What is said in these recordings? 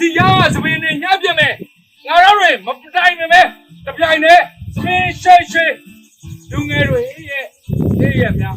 စီရစပင်းနဲ့ညှပ်ပြမယ်ငါတို့တွေမတိုင်နေမဲတပြိုင်နဲ့စပင်းရှိတ်ရှိတ်လူငယ်တွေရဲ့ရေးရများ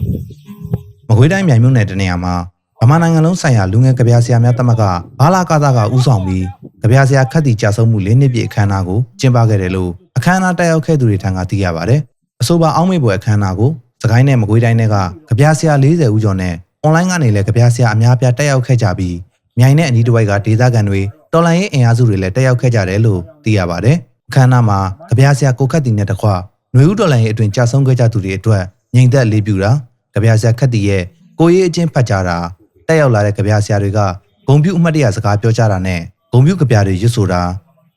မကွေးတိုင်းမြိုင်မြို့နယ်တနေရာမှာဗမာနိုင်ငံလုံးဆိုင်ရာလူငယ်ကဗျာဆရာများတက်မကဘာလာကာသာကဥဆောင်ပြီးကဗျာဆရာခတ်တီကြာဆုံးမှု၄နှစ်ပြည့်အခမ်းအနားကိုကျင်းပခဲ့တယ်လို့အခမ်းအနားတက်ရောက်ခဲ့သူတွေထံကသိရပါတယ်။အဆိုပါအောင်းမေပွဲအခမ်းအနားကိုစကိုင်းနဲ့မကွေးတိုင်းတွေကကဗျာဆရာ40ဦးကျော်နဲ့အွန်လိုင်းကနေလည်းကဗျာဆရာအများအပြားတက်ရောက်ခဲ့ကြပြီးမြိုင်နဲ့အနီးတစ်ဝိုက်ကဒေသခံတွေ တော်လိုင်းရေးအင်အားစုတွေလည်းတက်ရောက်ခဲ့ကြတယ်လို့သိရပါတယ်။အခမ်းအနားမှာကဗျာဆရာကိုခတ်တီနဲ့တခွຫນွေဦးတော်လိုင်းရေးအတွင်ကြာဆုံးခဲ့ကြသူတွေအတွက်ငြိမ်သက်လေးပြူတာကဗျာဆရာခတ်တီရဲ့ကိုရေးအချင်းဖတ်ကြတာတက်ရောက်လာတဲ့ကြပြဆရာတွေကဂုံပြူအမှတ်တရစကားပြောကြတာနဲ့ဂုံပြူကြပြတွေရွတ်ဆိုတာ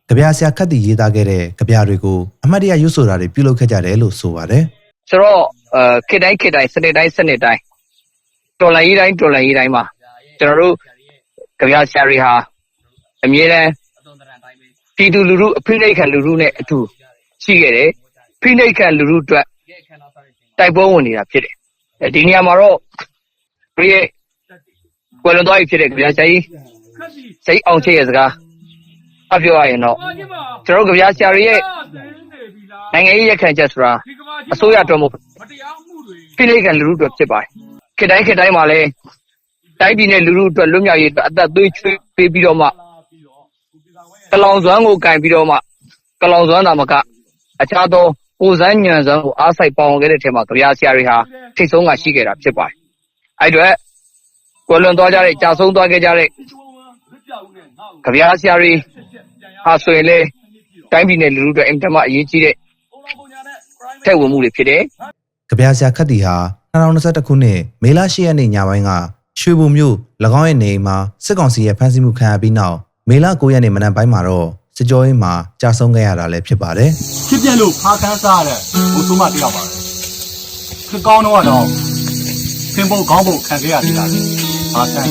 ကြပြဆရာခတ်တီရေးသားခဲ့တဲ့ကြပြတွေကိုအမှတ်တရရွတ်ဆိုတာတွေပြုလုပ်ခဲ့ကြတယ်လို့ဆိုပါတယ်ဆိုတော့အဲခေတ်တိုင်းခေတ်တိုင်းစနစ်တိုင်းစနစ်တိုင်းတော်လိုင်းရေးတိုင်းတော်လိုင်းရေးတိုင်းမှာကျွန်တော်တို့ကြပြဆရာတွေဟာ အမြဲတမ်းပြည်သူလူထုအဖိနှိတ်ခံလူထုနဲ့အတူရှိခဲ့တယ်ဖိနှိတ်ခံလူထုအတွက်တိုက်ပွဲဝင်နေတာဖြစ်တယ်အဲဒီနေရာမှာတော့ပြည့်ရဲ့ကွယ်လွန်သွားပြီဖြစ်တဲ့ကြပြဆရာကြီးခက်စီစိတ်အောင်ချစ်ရဲ့စကားအပြောရရင်တော့ပါကြီးပါကျွန်တော်တို့ကြပြဆရာတွေရဲ့နိုင်ငံရေးရက်ခံချက်ဆိုတာဒီကဘာအစိုးရအတွက်မဟုတ်မတရားမှုတွေဖိနှိပ်ခံလူထုအတွက်ဖြစ်ပါတယ်ခေတ်တိုင်းခေတ်တိုင်းမှာလည်းတိုင်းပြည်နဲ့လူထုအတွက်လွတ်မြောက်ရေးအတွက်အသက်သွေးချွေးပေးပြီးတော့မှ ကလောင်စွမ်းကိုကင်ပြီးတော့မှကလောင်စွမ်းသာမကအခြားသောကိုယ်စမ်းညံစွမ်းကိုအားစိုက်ပေါဝင်ခဲ့တဲ့ထဲမှာကြပြားဆရာတွေဟာထိတ်ဆုံးကရှိခဲ့တာဖြစ်ပါတယ်အဲ့အတွက်ကွယ်လွန်သွားကြတဲ့ကြာဆုံးသွားခဲ့ကြတဲ့ကြပြားဆရာတွေဟာဆိုရင်လေတိုင်းပြည်နဲ့လူထုအတွက်အင်တာမအရေးကြီးတဲ့ထည့်ဝင်မှုတွေဖြစ်တယ်ကြပြဆရာခတ်တီဟာ2021ခုနှစ်မေလ10ရက်နေ့ညပိုင်းကရွှေဘုံမြို့၎င်းရဲ့နေအိမ်မှာစစ်ကောင်စီရဲ့ဖမ်းဆီးမှုခံရပြီးနောက် မေလ9ရက်နေ့မနက်ပိုင်းမှာတော့စစ်ကြောရေးမှာကြာဆုံးခဲ့ရတာလည်းဖြစ်ပါတယ်ဖြစ်ပြလို့ဖားခန်းစားရတဲ့ဘုဆိုးမတယောက်ပါပဲခကောင်းတော့တော့သင်ဖို့ခေါင်းဖို့ခံခဲ့ရသေးတာလေဖားခန်း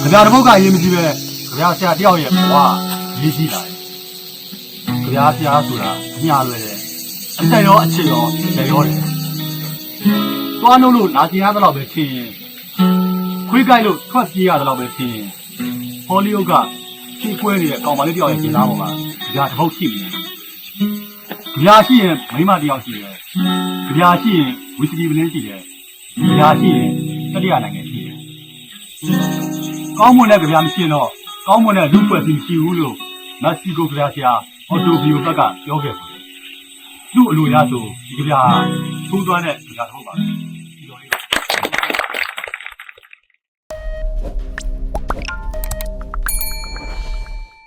ကြပြားတစ်ပုတ်ကရေးမကြည့်ပဲကြပြားဆရာတယောက်ရဲ့ဘဝရေးကြည့်လာတယ်ကြပြားဆရာဆိုတာအညာလွယ်တယ်အသက်ရောအချစ်ရောလက်ရောတယ်သွားလို့လို့နာကျင်ရတော့ပဲထင်ရင်ခွေးကြိုက်လို့ထွက်ပြေးရတော့ပဲထင်ရင် ဟောလိဝုဒ်ကဖြည့်ပွဲနေတဲ့ကောင်မလေးတယောက်ရဲ့ရှင်သားပေါ်မှာကြပြားတစ်ပုတ်ရှိနေတယ်။ကြာရှိရင်မိန်းမတစ်ယောက်ရှိတယ်။ကြာရှိရင်ဝီစကီပလင်းရှိတယ်။ကြာရှိရင်တတိယနိုင်ငံရှိတယ်။ကောင်းမွန်တဲ့ကြာမရှိရင်တော့ကောင်းမွန်တဲ့လူ့ဖွဲ့စည်းမရှိဘူးလို့မက်ဆီကိုကြာဆရာအော်တိုဘီယိုဘက်ကပြောခဲ့တယ်။သူ့အလိုရဆိုဒီကြာထိုးသွန်းတဲ့ကြာတစ်ခုပါပဲ